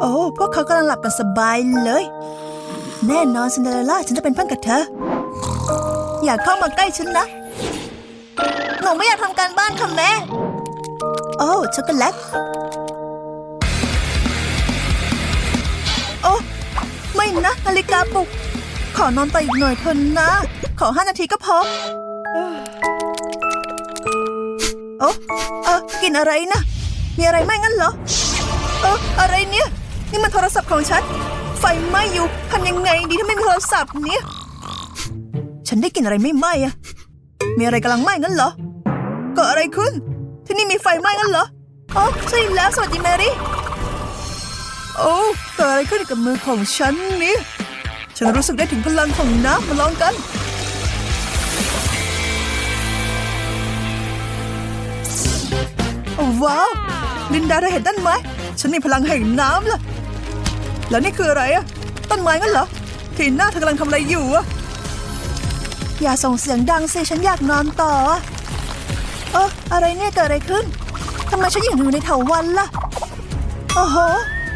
โอ้พวกเขากำลังหลับกันสบายเลย แน่นอนซินเดอเรลล่าฉันจะเป็นเพื่อนกับเธอ อย่าเข้ามาใกล้ฉันนะ หนูไม่อยากทำการบ้านค่ะแม่ โอ้ช็อกโกแลตโอ้ไม่นะนาฬิกาปลุก ขอนอนต่ออีกหน่อยเถอะนะ ขอห้านาทีก็พอโอ้เออกินอะไรนะ มีอะไรไหมงั้นเหรอ เอออะไรเนี่ย นี่มันโทรศัพท์ของฉัน ไฟไหม้อยู่ทำยังไงดีถ้าไม่มีโทรศัพท์เนี่ย ฉันได้กลินอะไรไม่ไหม้อะมีอะไรกำลังไหม้งั้นเหรอเกิดอะไรขึ้น ที่นี่มีไฟไหม้งั้นเหรออ๋อใช่แล้วสวัสดีแมรี่โอ้เกิดอะไรขึ้นกับมือของฉันนี่ฉันรู้สึกได้ถึงพลังของน้ำมาลองกัน ว้าว ลินดาเธอเห็นต้นไหม ฉันมีพลังแห่งน้ำล่ะ แล้วนี่คืออะไรอะต้นไม้งั้นเหรอทีน่าเธอกำลังทำอะไรอยู่อะอย่าส่งเสียงดังสิฉันอยากนอนต่ออะเอออะไรเนี่ยเกิดอะไรขึ้นทำไมฉันยังอยู่ในเถาวันล่ะโอ้โห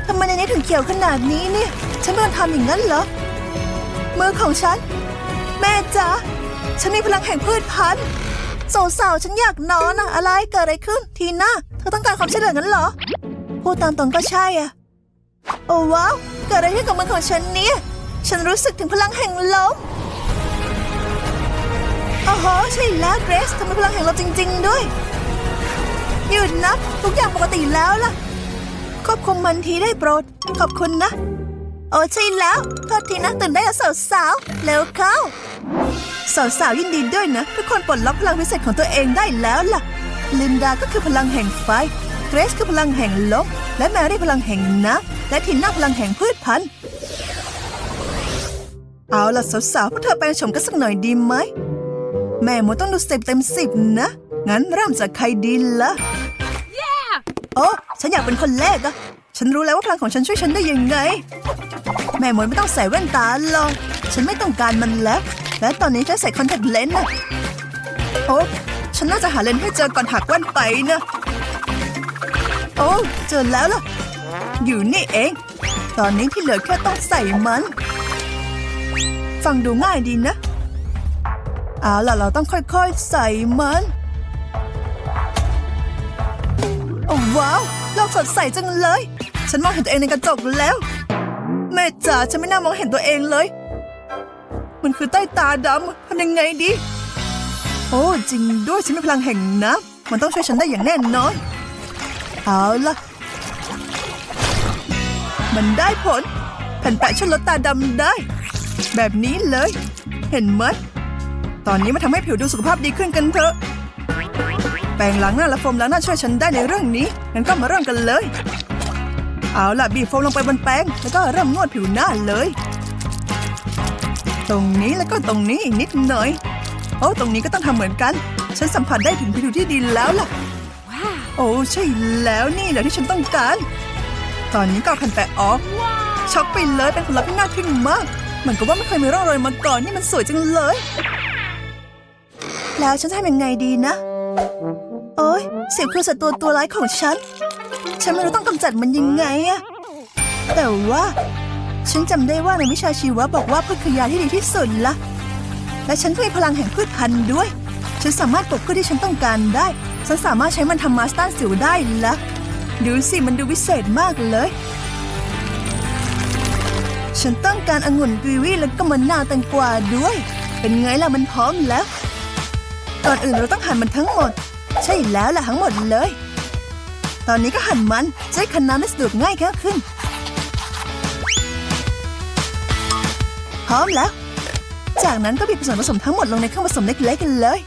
ทำไมในนี้ถึงเขียวขนาดนี้เนี่ย ฉันโดนทำอย่างนั้นเหรอมือของฉัน แม่จ๋าฉันมีพลังแห่งพืชพันธุ์สาวๆฉันอยากนอนอะอะไรเกิดอะไรขึ้น ทีน่าเธอต้องการความช่วยเหลืองั้นเหรอพูดตามตรงก็ใช่อะ โอ้ว้าวเกิดอะไรขึ้นกับมือของฉันเนี่ยฉันรู้สึกถึงพลังแห่งลมโอ้โหใช่แล้วเกรซเธอมีพลังแห่งลมจริง ๆ ด้วยหยุดนะทุกอย่างปกติแล้วล่ะควบคุมมันทีได้โปรด ขอบคุณนะ โอ้ใช่แล้วโทษทีนะตื่นได้แล้วสาวๆเร็วเข้าสาวๆยินดีด้วยนะ ทุกคนปลดล็อกพลังพิเศษของตัวเองได้แล้วล่ะ ลินดาก็คือพลังแห่งไฟ เกรซคือพลังแห่งลมและแมรี่พลังแห่งน้ำและทินน่าพลังแห่งพืชพันธุ์ เอาล่ะสาวๆพวกเธอแปลงโฉมกันสักหน่อยดีไหม แม่หมดต้องดูสิบเต็มสิบนะ งั้นเริ่มจากใครดีละโอ้ฉันอยากเป็นคนแรกอะฉันรู้แล้วว่าพลังของฉันช่วยฉันได้ยังไง แม่หมวยไม่ต้องใส่แว่นตาหรอกฉันไม่ต้องการมันแล้ว และตอนนี้ฉันใส่คอนแทคเลนส์นะโอ้ฉันน่าจะหาเลนส์ให้เจอก่อนหักแว่นไปนะโอ้เจอแล้วล่ะ อยู่นี่เอง ตอนนี้ที่เหลือแค่ต้องใส่มัน ฟังดูง่ายดีนะเอาล่ะเราต้องค่อยๆ ใส่มันโอ้ว้าวโลกสดใสจังเลย ฉันมองเห็นตัวเองในกระจกแล้ว แม่จ๋าฉันไม่น่ามองเห็นตัวเองเลย มันคือใต้ตาดำทำยังไงดี โอ้จริงด้วยฉันมีพลังแห่งน้ำมันต้องช่วยฉันได้อย่างแน่นอน เอาล่ะ มันได้ผล แผ่นแปะช่วยลดตาดำได้ แบบนี้เลย เห็นไหมตอนนี้มาทำให้ผิวดูสุขภาพดีขึ้นกันเถอะแปรงล้างหน้าและโฟมล้างหน้าช่วยฉันได้ในเรื่องนี้งั้นก็มาเริ่มกันเลย เอาล่ะบีบโฟมลงไปบนแป้งแล้วก็เริ่มนวดผิวหน้าเลย ตรงนี้แล้วก็ตรงนี้อีกนิดหน่อยโอ้ตรงนี้ก็ต้องทำเหมือนกัน ฉันสัมผัสได้ถึงผิวที่ดีแล้วล่ะ โอ้ใช่แล้วนี่แหละที่ฉันต้องการ ตอนนี้ก็เอาแผ่นแปะออก ช็อกไปเลยเป็นผลลัพธ์ที่น่าทึ่งมาก เหมือนกับว่าไม่เคยมีร่องรอยมาก่อนนี่มันสวยจังเลย แล้วฉันจะทำยังไงดีนะ โอ้ยเสียงคือศัตรูตัวร้ายของฉัน ฉันไม่รู้ต้องกำจัดมันยังไงอะแต่ว่าฉันจำได้ว่าในวิชาชีวะบอกว่าพืชคือยาที่ดีที่สุดละและฉันก็มีพลังแห่งพืชพันธุ์ด้วย ฉันสามารถปลูกพืชที่ฉันต้องการได้ ฉันสามารถใช้มันทำมาสต้านสิวได้ละดูสิมันดูวิเศษมากเลย ฉันต้องการองุ่นกีวีแล้วก็มะนาวแตงกวาด้วย เป็นไงล่ะมันพร้อมแล้วก่อนอื่นเราต้องหั่นมันทั้งหมด ใช่แล้วล่ะทั้งหมดเลย ตอนนี้ก็หั่นมันจะให้คันน้ำได้สะดวกง่ายแค่ขึ้น พร้อมแล้ว จากนั้นก็บีบส่วนผสมทั้งหมดลงในเครื่องผสมเล็กๆกันเลย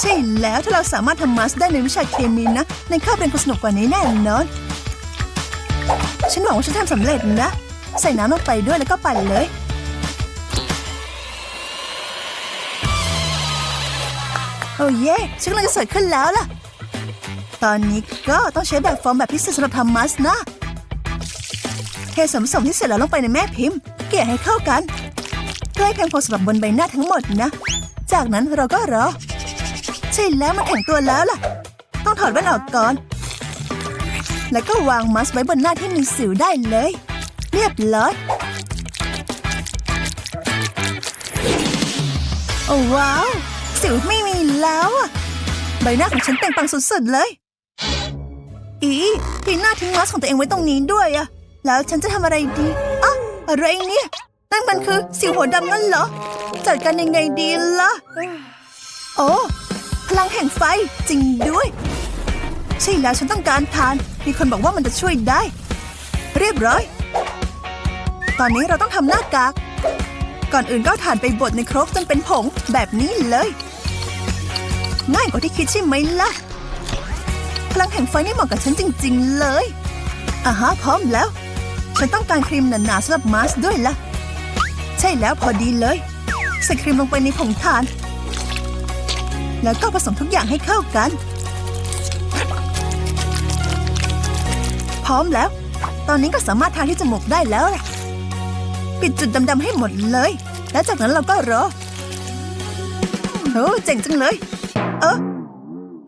ใช่แล้วถ้าเราสามารถทำมาสได้ในวิชาเคมีนะ ในคาบเรียนคงสนุกกว่านี้แน่นอน ฉันหวังว่าฉันทำสำเร็จนะ ใส่น้ำลงไปด้วยแล้วก็ปั่นเลย โอ้เย่ฉันกำลังจะสวยขึ้นแล้วล่ะ ตอนนี้ก็ต้องใช้แบบฟอร์มแบบพิเศษสำหรับทำมัสนะเทส่วนผสมที่เสร็จแล้วลงไปในแม่พิมพ์เกลี่ยให้เข้ากันเพื่อให้เพียงพอสำหรับบนใบหน้าทั้งหมดนะ จากนั้นเราก็รอ ช่แล้วมันแข็งตัวแล้วล่ะ ต้องถอดแว่นออกก่อน แล้วก็วางมัสไว้บนหน้าที่มีสิวได้เลย เรียบร้อยโอ้ว้าว สิวไม่มีแล้วอะใบหน้าของฉันเป่งปังสุดๆเลย อีทีหน้าทิ้งมัสของตัวเองไว้ตรงนี้ด้วยอะแล้วฉันจะทำอะไรดีอะอะไรเนี่ยนั่นมันคือสิวหัวดำงั้นเหรอจัดการยังไงดีล่ะโอ้ พลังแห่งไฟจริงด้วย ใช่แล้วฉันต้องการทาน มีคนบอกว่ามันจะช่วยได้ เรียบร้อย ตอนนี้เราต้องทำหน้ากาก ก่อนอื่นก็เอาถ่านไปบดในครกจนเป็นผงแบบนี้เลย ง่ายกว่าที่คิดใช่ไหมล่ะ พลังแห่งไฟนี่เหมาะกับฉันจริง ๆ เลยอ่าฮะพร้อมแล้ว ฉันต้องการครีมหนาๆสำหรับมาสก์ด้วยล่ะ ใช่แล้วพอดีเลย ใส่ครีมลงไปในผงถ่าน แล้วก็ผสมทุกอย่างให้เข้ากัน พร้อมแล้ว ตอนนี้ก็สามารถทาที่จมูกได้แล้วล่ะ ปิดจุดดำๆให้หมดเลย แล้วจากนั้นเราก็รอโอ้เจ๋งจังเลย เออ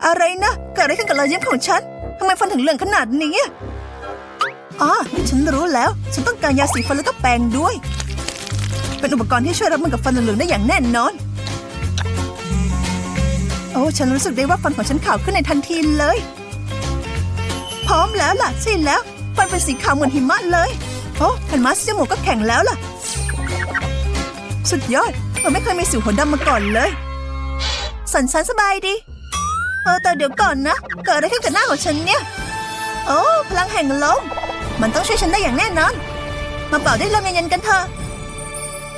อะไรนะเกิดอะไรขึ้นกับรอยยิ้มของฉันทำไมฟันถึงเหลืองขนาดนี้อะอ๋อฉันรู้แล้ว ฉันต้องการยาสีฟันแล้วก็แปรงด้วย เป็นอุปกรณ์ที่ช่วยรับมือกับฟันเหลืองได้อย่างแน่นอน โอ้ฉันรู้สึกได้ว่าฟันของฉันขาวขึ้นในทันทีเลย พร้อมแล้วล่ะใช่แล้ว ฟันเป็นสีขาวเหมือนหิมะเลย โอ้แผ่นมาสจมูกก็แข็งแล้วล่ะ สุดยอดเราไม่เคยมีสิวหัวดำมาก่อนเลย สันสันสบายดี เออแต่เดี๋ยวก่อนนะ เกิดอะไรขึ้นกับหน้าของฉันเนี่ย โอ้พลังแห่งลมมันต้องช่วยฉันได้อย่างแน่นอน มาเป่าได้ลมเย็นๆกันเถอะ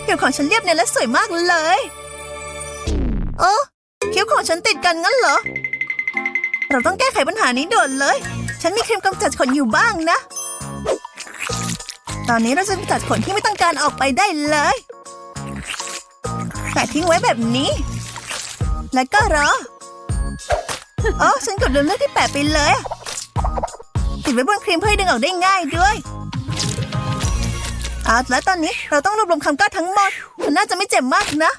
ผิวของฉันเรียบเนียนและสวยมากเลย โอ้ คิ้วของฉันติดกันงั้นเหรอ เราต้องแก้ไขปัญหานี้ด่วนเลย ฉันมีครีมกำจัดขนอยู่บ้างนะ ตอนนี้เราจะกำจัดขนที่ไม่ต้องการออกไปได้เลยแปะทิ้งไว้แบบนี้ แล้วก็รอโอ้ฉันกดลืมเลือกที่แปะไปเลย ติดไว้บนครีมเพื่อดึงออกได้ง่ายด้วยเอาแล้วตอนนี้เราต้องรวบรวมคำกล้าทั้งหมด มันน่าจะไม่เจ็บมากนะ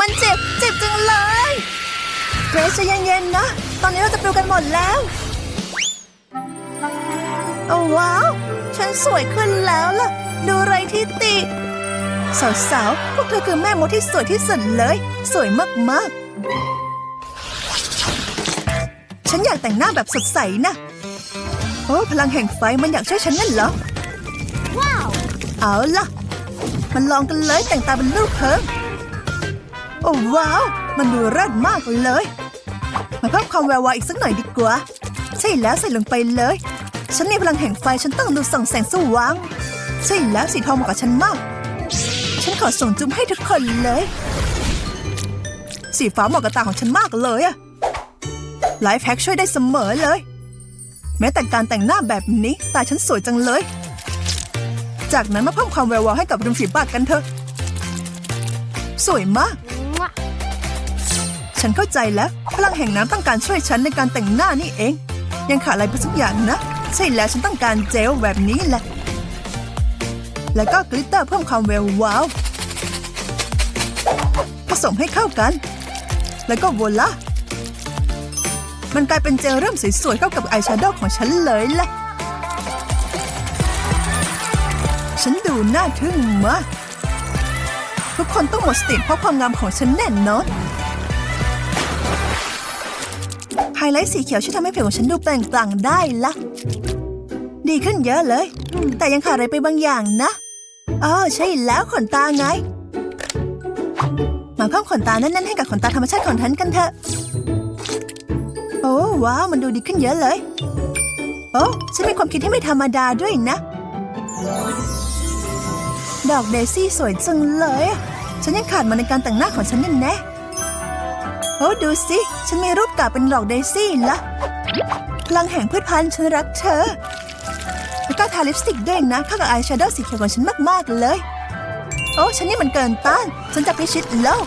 มันเจ็บ จ็บจังเลยเกรซใจะเย็นๆนะ ตอนนี้เราจะปลิวกันหมดแล้วโอ้ว้าว ฉันสวยขึ้นแล้วล่ะ ดูไรที่ติดสาวๆ พวกเธอคือแม่มดที่สวยที่สุดเลย สวยมากๆ ฉันอยากแต่งหน้าแบบสดใสนะ โอ้พลังแห่งไฟมันอยากช่วยฉันนั่นเหรอ ว้าว เอาล่ะ มันลองกันเลยแต่งตาเป็นลูกเพิง โอ้ว้าว มันดูเลิศมากเลย มาเพิ่มความแวววาวอีกสักหน่อยดีกว่า ใช่แล้วใส่ลงไปเลย ฉันมีพลังแห่งไฟฉันต้องดูส่องแสงสว่าง ใช่แล้วสีทองเหมาะกับฉันมาก ฉันขอส่งจุ๊บให้ทุกคนเลย สีฟ้าเหมาะกับตาของฉันมากเลยอะไลฟ์แพ็กช่วยได้เสมอเลย แม้แต่การแต่งหน้าแบบนี้ตาฉันสวยจังเลย จากนั้นมาเพิ่มความแวววาวให้กับริมฝีปากกันเถอะ สวยมาก ฉันเข้าใจแล้ว พลังแห่งน้ำต้องการช่วยฉันในการแต่งหน้านี่เอง ยังขาดอะไรไปสักอย่างนะ ใช่แล้วฉันต้องการเจลแบบนี้แหละ แล้วก็กลิตเตอร์เพิ่มความแวววาว ผสมให้เข้ากัน แล้วก็โวล่ามันกลายเป็นเจลเริ่มสวยๆเข้ากับอายแชโดว์ของฉันเลยล่ะฉันดูน่าทึ่งมาก ทุกคนต้องหมดสติเพราะความงามของฉันแน่นอน ฮไลท์สีเขียวช่วยทำให้ผิวของฉันดูเปล่งปลั่งได้ละ ดีขึ้นเยอะเลย แต่ยังขาดอะไรไปบางอย่างนะอ๋อใช่แล้วขนตาไง มาเพิ่มขนตาแน่นๆให้กับขนตาธรรมชาติของฉันกันเถอะ โอ้ว้าวมันดูดีขึ้นเยอะเลย โอ้ฉันมีความคิดที่ไม่ธรรมดาด้วยนะ ดอกเดซี่สวยจังเลยอะฉันยังขาดมันในการแต่งหน้าของฉันแน่แน่ๆโอ้ดูสิ ฉันมีรูปกาเป็นดอกเดซี่ละพลังแห่งพืชพันธุ์ฉันรักเธอ แล้วก็ทาลิปสติกด้วยนะ เข้ากับอายแชโดว์สีเขียวของฉันมากๆเลย โอ้ฉันนี่มันเกินต้าน ฉันจะพิชิตโลก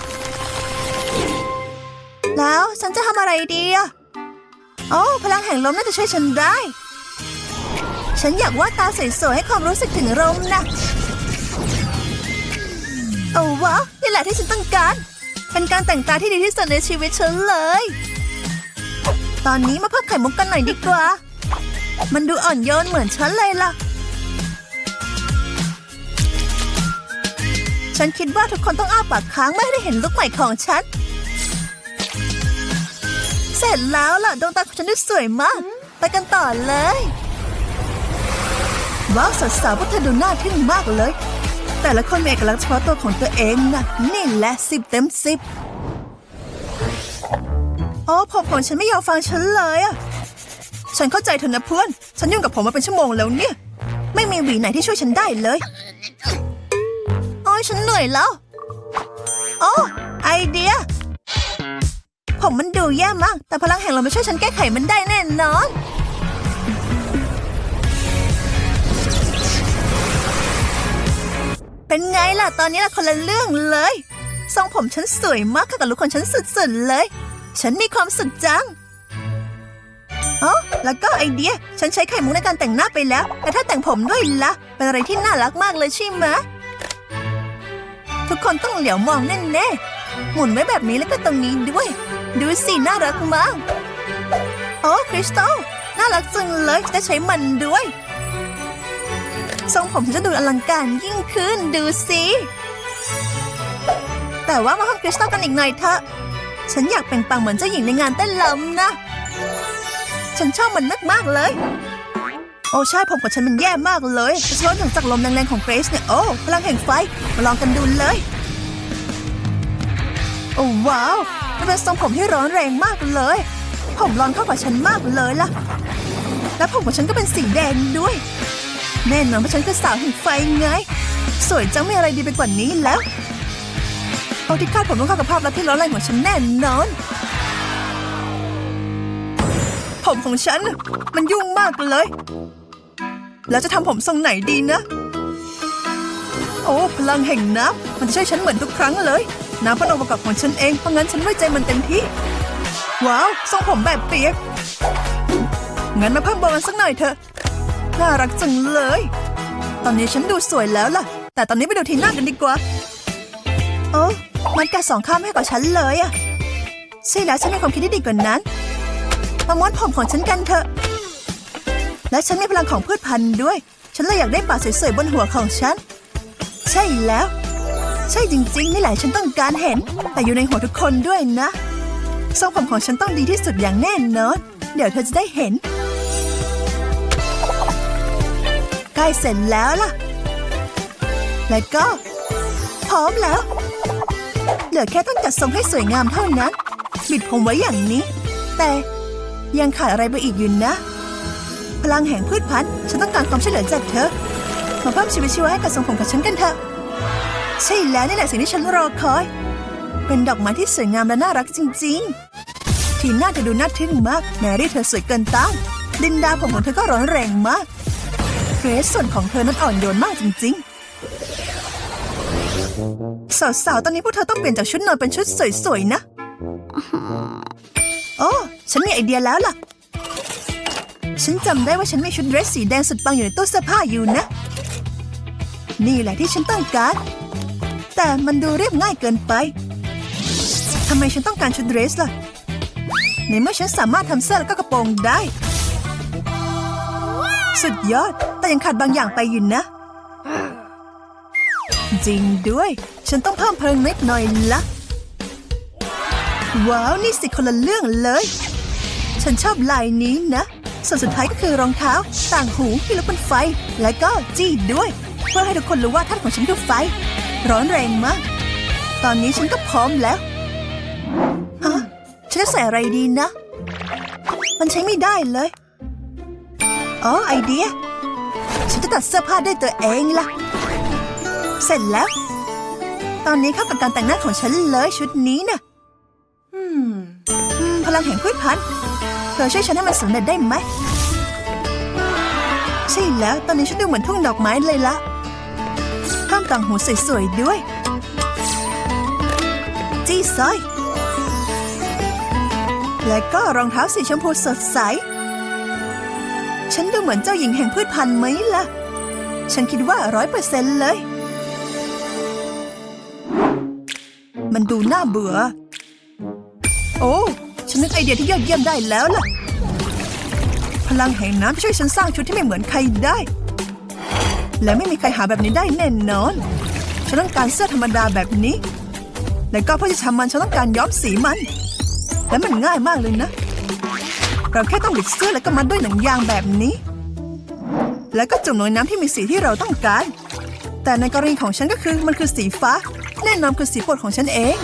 แล้วฉันจะทำอะไรดีอะโอ้พลังแห่งลมน่าจะช่วยฉันได้ ฉันอยากวาดตาสวยๆให้ความรู้สึกถึงลมนะ โอ้ว้าวนี่แหละที่ฉันต้องการ เป็นการแต่งตาที่ดีที่สุดในชีวิตฉันเลย ตอนนี้มาเพิ่มไข่มุกกันหน่อยดีกว่า มันดูอ่อนโยนเหมือนฉันเลยล่ะ ฉันคิดว่าทุกคนต้องอ้าปากค้างไม่ได้เห็นลุกใหม่ของฉัน เสร็จแล้วล่ะดวงตาของฉันดูสวยมาก ไปกันต่อเลย ว้าวสาวๆพวกเธอดูน่าทึ่งมากเลย แต่ละคนมีเอกลักษณ์เฉพาะตัวของตัวเองนะนี่แหละสิบเต็มสิบโอ้ผมของฉันไม่ยอมฟังฉันเลยอะฉันเข้าใจเธอนะเพื่อน ฉันยุ่งกับผมมาเป็นชั่วโมงแล้วเนี่ย ไม่มีหวีไหนที่ช่วยฉันได้เลย โอ้ยฉันเหนื่อยแล้ว โอ้ไอเดีย ผมมันดูแย่มาก แต่พลังแห่งลมมาช่วยฉันแก้ไขมันได้แน่นอน เป็นไงล่ะตอนนี้ล่ะคนละเรื่องเลยทรงผมฉันสวยมากเข้ากับลุคของฉันสุดๆเลย ฉันมีความสุขจังอ๋อแล้วก็ไอเดีย ฉันใช้ไข่มุกในการแต่งหน้าไปแล้ว แต่ถ้าแต่งผมด้วยละ่ะ เป็นอะไรที่น่ารักมากเลยใช่ไหมทุกคนต้องเหลียวมองแน่ๆหมุนไว้แบบนี้แล้วก็ตรงนี้ด้วย ดูสิน่ารักมาก โอ้คริสตัลน่ารักจังเลยจะใช้มันด้วย ทรงผมฉันจะดูอลังการยิ่งขึ้นดูสิแต่ว่ามาห้องคริสตัลกันอีกหน่อยเถอะ ฉันอยากเปล่งปังเหมือนเจ้าหญิงในงานเต้นลำนะ ฉันชอบมันมากๆเลย โอ้ใช่ผมของฉันมันแย่มากเลยสะท้อนถึงจากลมแรงๆของเกรซเนี่ย โอ้พลังแห่งไฟ มาลองกันดูเลย โอ้ว้าวมันเป็นทรงผมที่ร้อนแรงมากเลย ผมร้อนเข้ากับฉันมากเลยล่ะ และผมของฉันก็เป็นสีแดงด้วย แน่นอนว่าฉันคือสาวแห่งไฟไง สวยจังไม่อะไรดีไปกว่านี้แล้ว เอาที่คาดผมต้องเข้ากับภาพลักษณ์ที่ร้อนแรงของฉันแน่นอน ผมของฉัน มันยุ่งมากเลย แล้วจะทำผมทรงไหนดีนะ โอ้พลังแห่งน้ำมันจะช่วยฉันเหมือนทุกครั้งเลย น้ำเป็นองค์ประกอบของฉันเองเพราะงั้นฉันไว้ใจมันเต็มที่ ว้าวทรงผมแบบเปียกงั้นมาเพิ่มโบนสักหน่อยเถอะ น่ารักจังเลย ตอนนี้ฉันดูสวยแล้วล่ะ แต่ตอนนี้ไปดูทีหน้ากันดีกว่า โอ้มันกัดสองข้ามให้กับฉันเลยอะใช่แล้วฉันมีความคิดที่ดีกว่านั้นมาม้วนผมของฉันกันเถอะ และฉันมีพลังของพืชพันธุ์ด้วย ฉันเลยอยากได้ป่าสวยๆบนหัวของฉัน ใช่แล้ว ใช่จริงๆ นี่แหละฉันต้องการเห็น แต่อยู่ในหัวทุกคนด้วยนะทรงผมของฉันต้องดีที่สุดอย่างแน่นอน เดี๋ยวเธอจะได้เห็น ใกล้เสร็จแล้วล่ะ แล้วก็ พร้อมแล้ว เหลือแค่ต้องจัดทรงให้สวยงามเท่านั้น บิดผมไว้อย่างนี้ แต่ยังขาดอะไรไปอีกอยู่นะ พลังแห่งพืชพันธุ์ฉันต้องการความช่วยเหลือจากเธอ มาเพิ่มชีวิตชีวาให้กับทรงผมกับฉันกันเถอะ ใช่แล้วนี่แหละสิ่งที่ฉันรอคอย เป็นดอกไม้ที่สวยงามและน่ารักจริง ๆ ทีน่าจะดูน่าทึ่งมาก แมรี่เธอสวยเกินต้านดินดาผมของเธอก็ร้อนแรงมากเก รซส่วนของเธอนั้นอ่อนโยนมากจริงๆ สาวๆ ตอนนี้พวกเธอต้องเปลี่ยนจากชุดนอนเป็นชุดสวยๆ นะ โอ้ ฉันมีไอเดียแล้วล่ะ ฉันจำได้ว่าฉันมีชุดเดรสสีแดงสุดปังอยู่ในตู้เสื้อผ้าอยู่นะ นี่แหละที่ฉันต้องการ แต่มันดูเรียบง่ายเกินไป ทำไมฉันต้องการชุดเดรสล่ะ ในเมื่อฉันสามารถทำเสื้อแล้วก็กระโปรงได้ สุดยอด แต่ยังขาดบางอย่างไปอยู่นะ จริงด้วย ฉันต้องเพิ่มเพลิงนิดหน่อยละว้าวนี่สิคนละเรื่องเลย ฉันชอบลายนี้นะ ส่วนสุดท้ายก็คือรองเท้า ต่างหูที่ลุกเป็นไฟ และก็จี้ด้วย เพื่อให้ทุกคนรู้ว่าท่านของฉันคือไฟ ร้อนแรงมาก ตอนนี้ฉันก็พร้อมแล้วฮะฉันจะใส่อะไรดีนะ มันใช้ไม่ได้เลย อ๋อไอเดีย ฉันจะตัดเสื้อผ้าด้วยตัวเองล่ะ เสร็จแล้ว ตอนนี้เข้ากับการแต่งหน้าของฉันเลยชุดนี้น่ะอืมพลังแห่งพืชพันธุ์เธอช่วยฉันให้มันสำเร็จได้ไหม ใช่แล้ว ตอนนี้ฉันดูเหมือนทุ่งดอกไม้เลยละเพิ่มต่างหูสวยๆด้วย จี้สร้อย และก็รองเท้าสีชมพูสดใส ฉันดูเหมือนเจ้าหญิงแห่งพืชพันธุ์ไหมล่ะ ฉันคิดว่าร้อยเปอร์เซ็นต์เลย มันดูน่าเบื่อ โอ้ ฉันนึกไอเดียที่ยอดเยี่ยมได้แล้วล่ะ พลังแห่งน้ำช่วยฉันสร้างชุดที่ไม่เหมือนใครได้ และไม่มีใครหาแบบนี้ได้แน่นอน ฉันต้องการเสื้อธรรมดาแบบนี้ และก็เพื่อจะทำมันฉันต้องการย้อมสีมัน และมันง่ายมากเลยนะ เราแค่ต้องบิดเสื้อแล้วก็มัดด้วยหนังยางแบบนี้ แล้วก็จุ่มลงในน้ำที่มีสีที่เราต้องการ แต่ในกรณีของฉันก็คือมันคือสีฟ้า แน่นอนคือสีโปรดของฉันเอง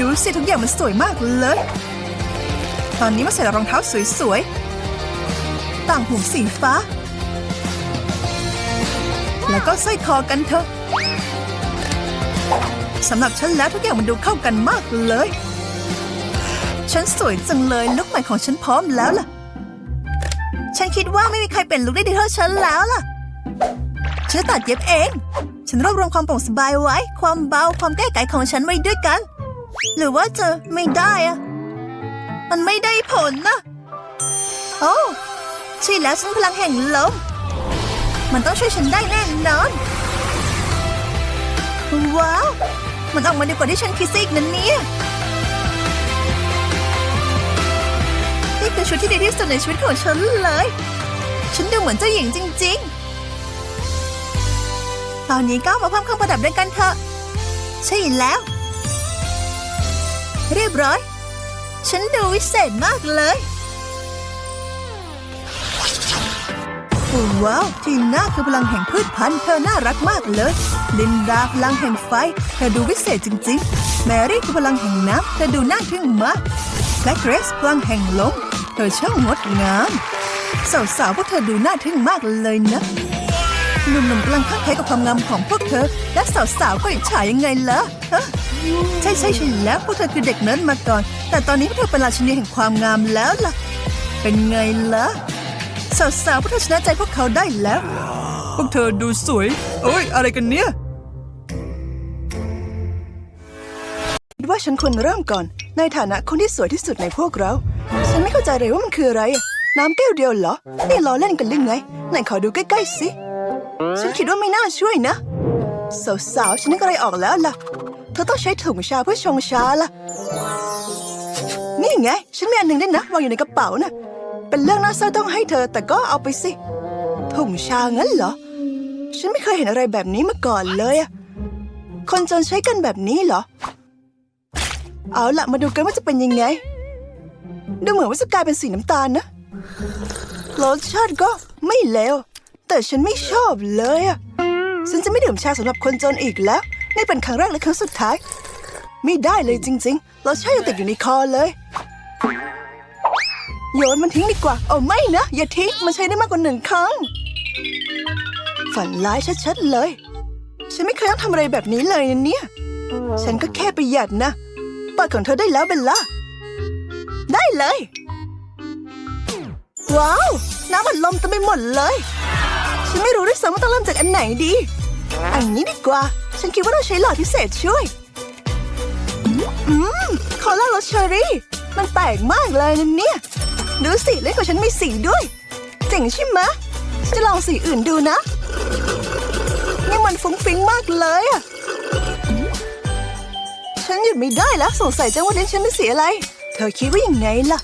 ดูสิทุกอย่างมันสวยมากเลย ตอนนี้มาใส่รองเท้าสวยๆ ต่างหูสีฟ้า แล้วก็สร้อยคอกันเถอะสำหรับฉันแล้วทุกอย่างมันดูเข้ากันมากเลย ฉันสวยจังเลยลุคใหม่ของฉันพร้อมแล้วล่ะ ฉันคิดว่าไม่มีใครเป็นลุคได้ดีเท่าฉันแล้วล่ะ ฉันตัดเย็บเอง ฉันรวบรวมความโปร่งสบายไว้ ความเบาความแก้ไขของฉันไว้ด้วยกัน หรือว่าจะไม่ได้อะมันไม่ได้ผลนะ โอ้ใช่แล้วฉันพลังแห่งลม มันต้องช่วยฉันได้แน่นอน ว้าว มันออกมาดีกว่าที่ฉันคิดซะอีกนั่นเนี่ย นี่คือชุดที่ดีที่สุดในชีวิตของฉันเลย ฉันดูเหมือนเจ้าหญิงจริง ๆ ตอนนี้ก็มาเพิ่มเครื่องประดับด้วยกันเถอะ ใช่แล้ว เรียบร้อย ฉันดูวิเศษมากเลยว้าวทีน่าคือพลังแห่งพืชพันธุ์เธอน่ารักมากเลย ลินดาพลังแห่งไฟ เธอดูวิเศษจริง ๆ แมรี่คือพลังแห่งน้ำเธอดูน่าทึ่งมากและเกรซพลังแห่งลม เธอช่างงดงาม สาวๆพวกเธอดูน่าทึ่งมากเลยนะหนุ่มๆกำลังข้างใครกับความงามของพวกเธอ และสาวๆก็อิจฉายังไงล่ะใช่ใช่ใช่แล้วพวกเธอคือเด็กเนิร์ดมาก่อน แต่ตอนนี้พวกเธอเป็นราชินีแห่งความงามแล้วล่ะ เป็นไงล่ะสาวๆพวกเธอชนะใจพวกเขาได้แล้ว พวกเธอดูสวยโอ้ยอะไรกันเนี่ยคิดว่าฉันควรเริ่มก่อน ในฐานะคนที่สวยที่สุดในพวกเรา ฉันไม่เข้าใจเลยว่ามันคืออะไร น้ำแก้วเดียวเหรอ นี่ล้อเล่นกันหรือไง ไหนขอดูใกล้ๆสิ ฉันคิดว่าไม่น่าช่วยนะ สาวๆ ฉันนึกอะไรออกแล้วล่ะ เธอต้องใช้ถุงชาเพื่อชงชาล่ะ นี่ไง ฉันมีอันหนึ่งด้วยนะวางอยู่ในกระเป๋าน่ะ เป็นเรื่องน่าเศร้าต้องให้เธอแต่ก็เอาไปสิ ถุงชางั้นเหรอ ฉันไม่เคยเห็นอะไรแบบนี้มาก่อนเลยอะคนจนใช้กันแบบนี้เหรอ เอาละมาดูกันว่าจะเป็นยังไง ดูเหมือนว่าจะกลายเป็นสีน้ำตาลนะรสชาติก็ไม่เลวแต่ฉันไม่ชอบเลยอะฉันจะไม่ดื่มชาสำหรับคนจนอีกแล้ว นี่เป็นครั้งแรกและครั้งสุดท้าย ไม่ได้เลยจริงๆรสชาติยังติดอยู่ในคอเลย โยนมันทิ้งดีกว่าเอาไม่นะ อย่าทิ้งมันใช้ได้มากกว่าหนึ่งครั้ง ฝันร้ายชัดๆเลย ฉันไม่เคยต้องทำอะไรแบบนี้เลยนะเนี่ย ฉันก็แค่ประหยัดนะ เปิดของเธอได้แล้วเบลล่าได้เลย ว้าว น้ำอัดลมเต็มไปหมดเลย ฉันไม่รู้ด้วยซ้ำว่าต้องเริ่มจากอันไหนดี อันนี้ดีกว่า ฉันคิดว่าเราใช้หลอดพิเศษช่วย อืมคอลลารสเชอรี่ มันแปลกมากเลยนะเนี่ย ดูสิเล่นของฉันมีสีด้วยเจ๋งใช่ไหมจะลองสีอื่นดูนะ นี่มันฟุ้งฟิ้งมากเลยอะ ฉันหยุดไม่ได้แล้วสงสัยจังว่าเล่นฉันเป็นสียอะไร เธอคิดว่ายังไงล่ะ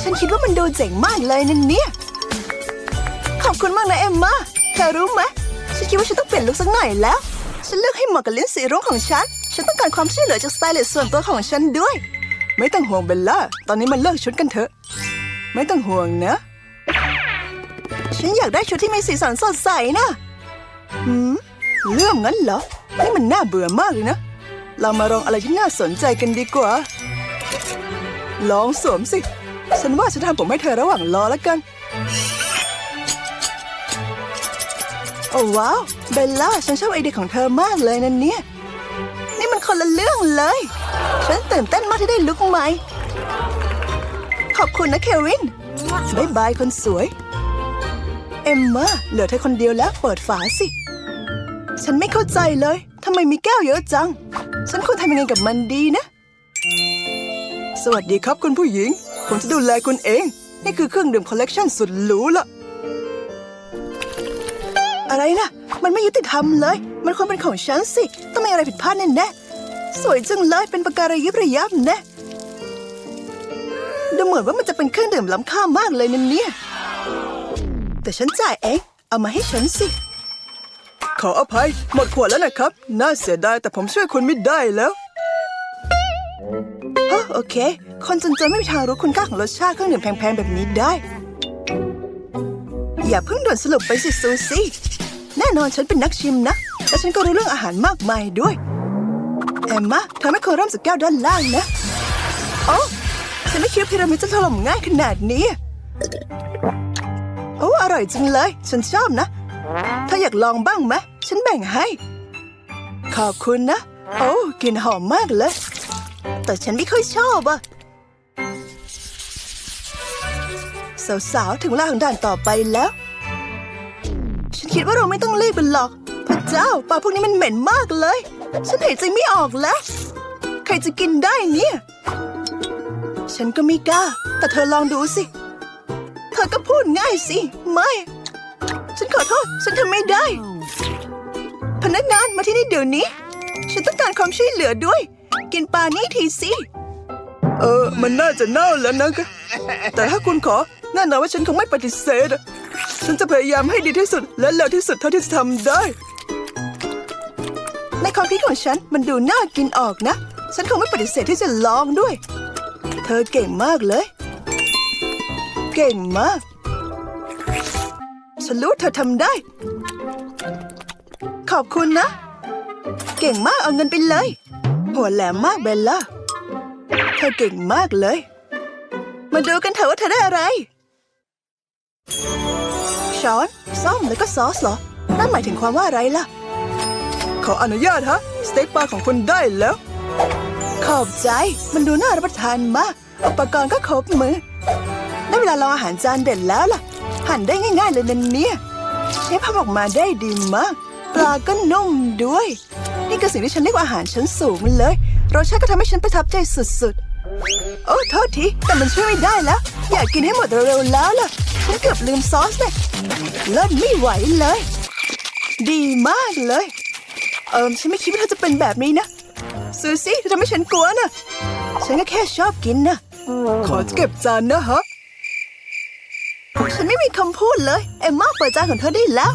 ฉันคิดว่ามันดูเจ๋งมากเลยนั่นเนี่ย ขอบคุณมากนะเอมมาเธอรู้ไหมฉันคิดว่าฉันต้องเปลี่ยนลุคสักหน่อยแล้ว ฉันเลือกให้เหมาะกับลิ้นสีรุ้งของฉัน ฉันต้องการความช่วยเหลือจากสไตลิสต์ส่วนตัวของฉันด้วย ไม่ต้องห่วงเบลล่า ตอนนี้มันเลิกชุดกันเถอะ ไม่ต้องห่วงนะ ฉันอยากได้ชุดที่มีสีสันสดใสนะ หืม เรื่องงั้นเหรอ นี่มันน่าเบื่อมากเลยนะ เรามาลองอะไรที่น่าสนใจกันดีกว่า ลองสวมสิ ฉันว่าจะทำผมให้เธอระหว่างรอแล้วกัน โอ้ว้าว เบลล่า ฉันชอบไอเดียของเธอมากเลยนั่นเนี่ย นี่มันคนละเรื่องเลย ฉันตื่นเต้นมากที่ได้ลุกใหม่ ขอบคุณนะเควินบายบายคนสวย เอมมาเหลือเธอคนเดียวแล้วเปิดฝาสิ ฉันไม่เข้าใจเลย ทำไมมีแก้วเยอะจัง ฉันควรทำยังไงกับมันดีนะ สวัสดีครับคุณผู้หญิง ผมจะดูแลคุณเอง นี่คือเครื่องดื่มคอลเลกชันสุดหรูละอะไรนะมันไม่ยุติธรรมเลย มันควรเป็นของฉันสิ ต้องมีอะไรผิดพลาดแน่ๆสวยจังเลยเป็นปากการยิบระยับแน่ดูดูเหมือนว่ามันจะเป็นเครื่องดื่มล้ำค่ามากเลยนั่นเนี่ย แต่ฉันจ่ายเอง เอามาให้ฉันสิ ขออภัย หมดขวดแล้วนะครับ น่าเสียดายแต่ผมช่วยคุณไม่ได้แล้วฮะโอเค คนจนๆไม่มีทางรู้คุณค่าของรสชาติเครื่องดื่มแพงๆแบบนี้ได้ อย่าเพิ่งด่วนสรุปไปสิซูซี่แน่นอนฉันเป็นนักชิมนะ และฉันก็รู้เรื่องอาหารมากมายด้วย แอมมาเธอไม่ควรเริ่มจากแก้วด้านล่างนะโอ้ฉันไม่คิดว่าพีระมิดจะถล่มง่ายขนาดนี้ โอ้ อร่อยจังเลย ฉันชอบนะ ถ้าอยากลองบ้างไหม ฉันแบ่งให้ ขอบคุณนะ โอ้กลิ่นหอมมากเลย แต่ฉันไม่ค่อยชอบอะสาวๆ ถึงเวลาของด่านต่อไปแล้ว ฉันคิดว่าเราไม่ต้องรีบกันหรอก พระเจ้าปลาพวกนี้มันเหม็นมากเลย ฉันหายใจไม่ออกแล้ว ใครจะกินได้เนี่ย ฉันก็ไม่กล้า แต่เธอลองดูสิ เธอก็พูดง่ายสิ ไม่ ฉันขอโทษ ฉันทำไม่ได้ พนักงานมาที่นี่เดี๋ยวนี้ ฉันต้องการความช่วยเหลือด้วย กินปลานี่ทีสิ เออ มันน่าจะเน่าแล้วนะแต่ถ้าคุณขอแน่นอนว่าฉันคงไม่ปฏิเสธ ฉันจะพยายามให้ดีที่สุดและเร็วที่สุดเท่าที่จะทำได้ ในความคิดของฉันมันดูน่ากินออกนะ ฉันคงไม่ปฏิเสธที่จะลองด้วย เธอเก่งมากเลย เก่งมาก ฉันรู้เธอทำได้ ขอบคุณนะ เก่งมากเอาเงินไปเลย หัวแหลมมากเบลล่าเธอเก่งมากเลย มาดูกันเถอะว่าเธอได้อะไร ช้อนส้อมแล้วก็ซอสเหรอ นั่นหมายถึงความว่าอะไรล่ะ ขออนุญาตฮะ สเต็กปลาของคุณได้แล้ว ขอบใจ มันดูน่ารับประทานมาก อุปกรณ์ก็ครบมือ ได้เวลาลองอาหารจานเด่นแล้วล่ะ หั่นได้ง่าย ๆ เลยนันเนี่ยเชฟทำออกมาได้ดีมาก ปลาก็นุ่มด้วย นี่คือสิ่งที่ฉันเรียกว่าอาหารชั้นสูงเลยรสชาติก็ทำให้ฉันประทับใจสุดๆ โอ้โทษที แต่มันช่วยไม่ได้แล้ว อยากกินให้หมดเร็วๆแล้วล่ะ ฉันเกือบลืมซอสเลยเลิศไม่ไหวเลย ดีมากเลย เอิมฉันไม่คิดว่าเธอจะเป็นแบบนี้นะซูซี่เธอทำให้ฉันกลัวนะฉันก็แค่ชอบกินนะขอเก็บจานนะฮะ ฉันไม่มีคำพูดเลย เอ็มมาเปิดจานของเธอได้แล้ว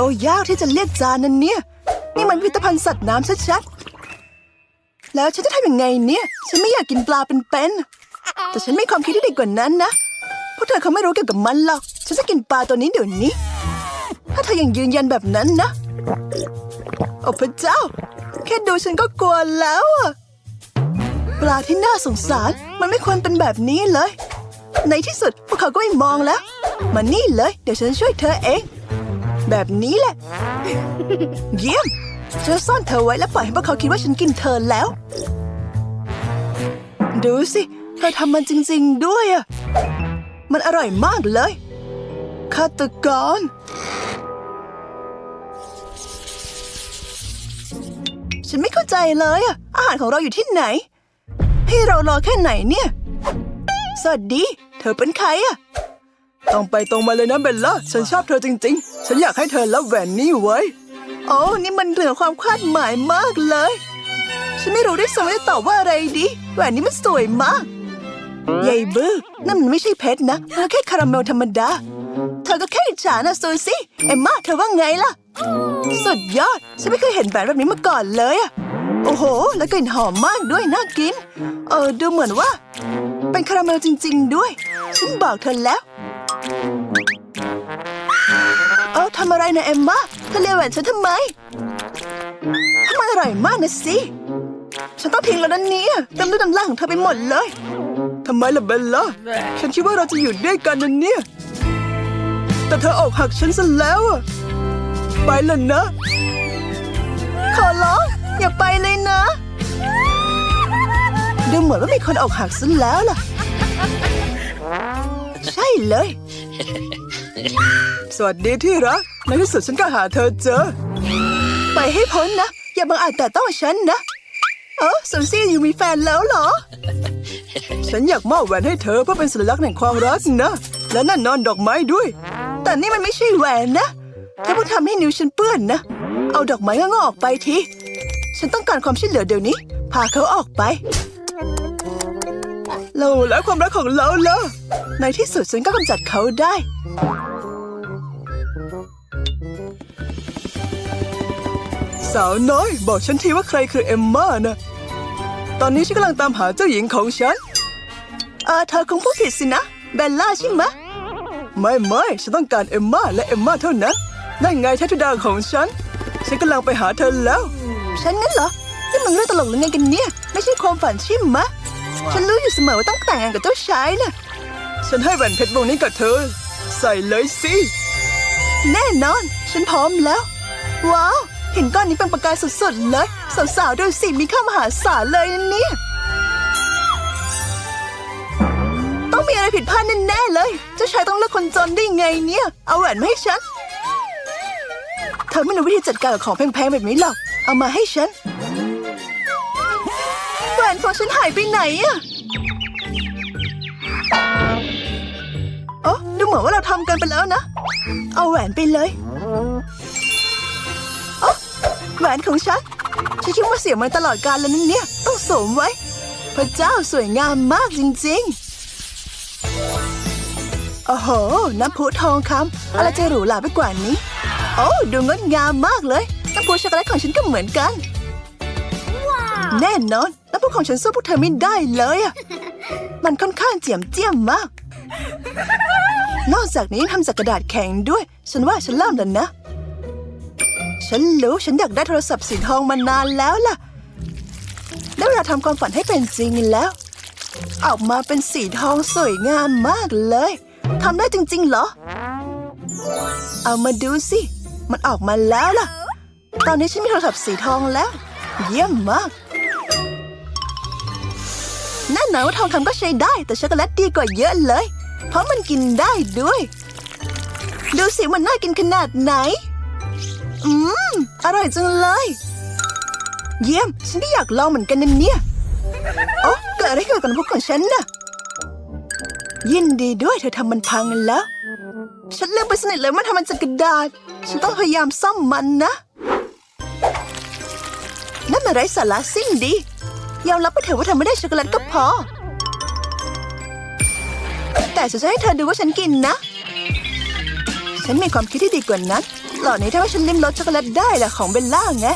โอ้ยากที่จะเรียกจานนั้นเนี่ย นี่มันพิพิธภัณฑ์สัตว์น้ำชัดๆ แล้วฉันจะทำยังไงเนี่ย ฉันไม่อยากกินปลาเป็นๆ แต่ฉันมีความคิดที่ดีกว่านั้นนะ พวกเธอเขาไม่รู้เกี่ยวกับมันหรอก ฉันจะกินปลาตัวนี้เดี๋ยวนี้ ถ้าเธอยังยืนยันแบบนั้นนะ โอ้พระเจ้า แค่ดูฉันก็กลัวแล้วอะปลาที่น่าสงสาร มันไม่ควรเป็นแบบนี้เลย ในที่สุดพวกเขาก็ไม่มองแล้ว มานี่เลย เดี๋ยวฉันช่วยเธอเอง แบบนี้แหละ เยี่ยมฉันซ่อนเธอไว้แล้วปล่อยให้พวกเขาคิดว่าฉันกินเธอแล้ว ดูสิ เธอทำมันจริง ๆ ด้วยอะมันอร่อยมากเลยฆาตกรฉันไม่เข้าใจเลยอะอาหารของเราอยู่ที่ไหน ให้เรารอแค่ไหนเนี่ย สวัสดี เธอเป็นใครอะ ต้องไปตรงมาเลยนะเบลล่าฉันชอบเธอจริง ๆ ฉันอยากให้เธอรับแหวนนี้ไว้โอ้นี่มันเหนือความคาดหมายมากเลย ฉันไม่รู้ด้วยซ้ำว่าจะตอบว่าอะไรดีแหวนนี้มันสวยมากยายบื้อนั่นมันไม่ใช่เพชรนะมันแค่คาราเมลธรรมดา เธอก็แค่อิจฉานะซูซี่เอ็มมาเธอว่าไงล่ะ สุดยอด ฉันไม่เคยเห็นแหวนแบบนี้มาก่อนเลยอะโอ้โห แล้วกลิ่นหอมมากด้วยน่ากิน เออดูเหมือนว่า เป็นคาราเมลจริง ๆ ด้วย ฉันบอกเธอแล้ว เออทำอะไรนะเอมมาเธอเลียแหวนฉันทำไมถ้ามันอร่อยมากนะสิ ฉันต้องทิ้งแล้วนั่นเนี่ยเต็มด้วยน้ำลายของเธอไปหมดเลยทำไมล่ะเบลล่าฉันคิดว่าเราจะอยู่ด้วยกันนั่นเนี่ย แต่เธออกหักฉันซะแล้วอะไปแล้วนะ ขอร้องอย่าไปเลยนะดูเหมือนว่ามีคนอกหักซะแล้วล่ะ ใช่เลย สวัสดีที่รักในที่สุดฉันก็หาเธอเจอ ไปให้พ้นนะ อย่าบังอาจแต่ต้องฉันนะ เออซูซี่อยู่มีแฟนแล้วเหรอ ฉันอยากมอบแหวนให้เธอเพื่อเป็นสัญลักษณ์แห่งความรักนะ และนั่นนอนดอกไม้ด้วย แต่นี่มันไม่ใช่แหวนนะเธอเพิ่งทำให้นิ้วฉันเปื้อนนะ เอาดอกไม้งอกๆออกไปที ฉันต้องการความช่วยเหลือเดี๋ยวนี้ พาเขาออกไป เราและความรักของเราล่ะในที่สุดฉันก็กำจัดเขาได้ สาวน้อย บอกฉันทีว่าใครคือเอมม่านะตอนนี้ฉันกำลังตามหาเจ้าหญิงของฉันออเธอคงพูดผิดสินะเบลล่าใช่ไหมไม่ไม่ฉันต้องการเอมม่าและเอมม่าเท่านั้นนั่นไงเทพธิดาของฉัน ฉันกำลังไปหาเธอแล้ว ฉันงั้นเหรอนี่มันเรื่องตลกหรือไงกันเนี่ย ไม่ใช่ความฝันใช่ไหม ฉันรู้อยู่เสมอว่าต้องแต่งงานกับเจ้าชายนะฉันให้แหวนเพชรวงนี้กับเธอ ใส่เลยสิ แน่นอน ฉันพร้อมแล้ว ว้าว เห็นก้อนนี้เป็นประกายสุดๆเลย สาวๆดูสิมีค่ามหาศาลเลยนะเนี่ย ต้องมีอะไรผิดพลาดแน่ๆเลย เจ้าชายต้องเลือกคนจนได้ไงเนี่ย เอาแหวนมาให้ฉัน เธอไม่รู้วิธีจัดการกับของแพงๆแบบนี้หรอก เอามาให้ฉันแหว นของฉันหายไปไหนอะโอ้ดูเหมือนว่าเราทำกันไปแล้วนะ เอาแหวนไปเลยโอ้แหวนของฉัน ฉันคิดว่าเสียมันตลอดกาลแล้วนั่นเนี่ย ต้องสวมไว้ พระเจ้าสวยงามมากจริง ๆ โอ้โห น้ำพุทองคำอะไรจะหรูหราไปกว่านี้ โอ้ดูงดงามมากเลย น้ำพุช็อกโกแลตของฉันก็เหมือนกัน แน่นอนน้ำพุของฉันสู้พวกเธอไม่ได้เลยอะมันค่อนข้างเจียมเจียมมาก นอกจากนี้ทำจากกระดาษแข็งด้วย ฉันว่าฉันเริ่มแล้วนะ ฉันรู้ฉันอยากได้โทรศัพท์สีทองมานานแล้วล่ะ ได้เวลาทำความฝันให้เป็นจริงแล้ว ออกมาเป็นสีทองสวยงามมากเลยทำได้จริง ๆ เหรอ เอามาดูสิ มันออกมาแล้วล่ะ ตอนนี้ฉันมีโทรศัพท์สีทองแล้ว เยี่ยมมาก แน่นอนว่าทองคำก็ใช้ได้ แต่ช็อกโกแลตดีกว่าเยอะเลย เพราะมันกินได้ด้วย ดูสิมันน่ากินขนาดไหน อืม อร่อยจังเลย เยี่ยม ฉันก็อยากลองเหมือนกันนะเนี่ยโอ้เกิดอะไรขึ้นกับน้ำพุของฉันน่ะ ยินดีด้วยเธอทำมันพังแล้ว ฉันลืมไปสนิทเลยว่าทำมันจากกระดาษ ฉันต้องพยายามซ่อมมันนะนั่นมันไร้สาระสิ้นดี ยอมรับไปเถอะว่าเธอไม่ได้ช็อกโกแลตก็พอ แต่ฉันจะให้เธอดูว่าฉันกินนะ ฉันมีความคิดที่ดีกว่านั้น หล่อนี้ถ้าว่าฉันลิ้มรสช็อกโกแลตได้แหละของเบลล่าไง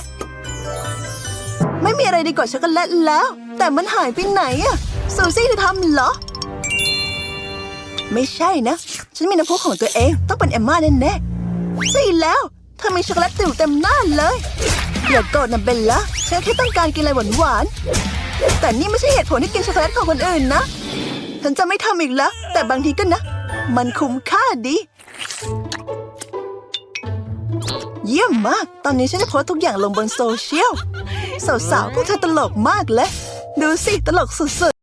ไม่มีอะไรดีกว่าช็อกโกแลตแล้ว แต่มันหายไปไหนอะซูซี่เธอทำเหรอ ไม่ใช่นะ ฉันมีน้ำพุของตัวเอง ต้องเป็นเอมม่าแน่ๆใช่แล้ว เธอมีช็อกโกแลตติ่วเต็มหน้าเลย อย่าโกรธนะเบลล่าฉันแค่ต้องการกินอะไรหวานๆแต่นี่ไม่ใช่เหตุผลที่กินช็อกโกแลตของคนอื่นนะ ฉันจะไม่ทำอีกแล้ว แต่บางทีก็นะ มันคุ้มค่าดี เยี่ยมมาก ตอนนี้ฉันจะโพสทุกอย่างลงบนโซเชียล สาวๆพวกเธอตลกมากเลย ดูสิ ตลกสุดๆ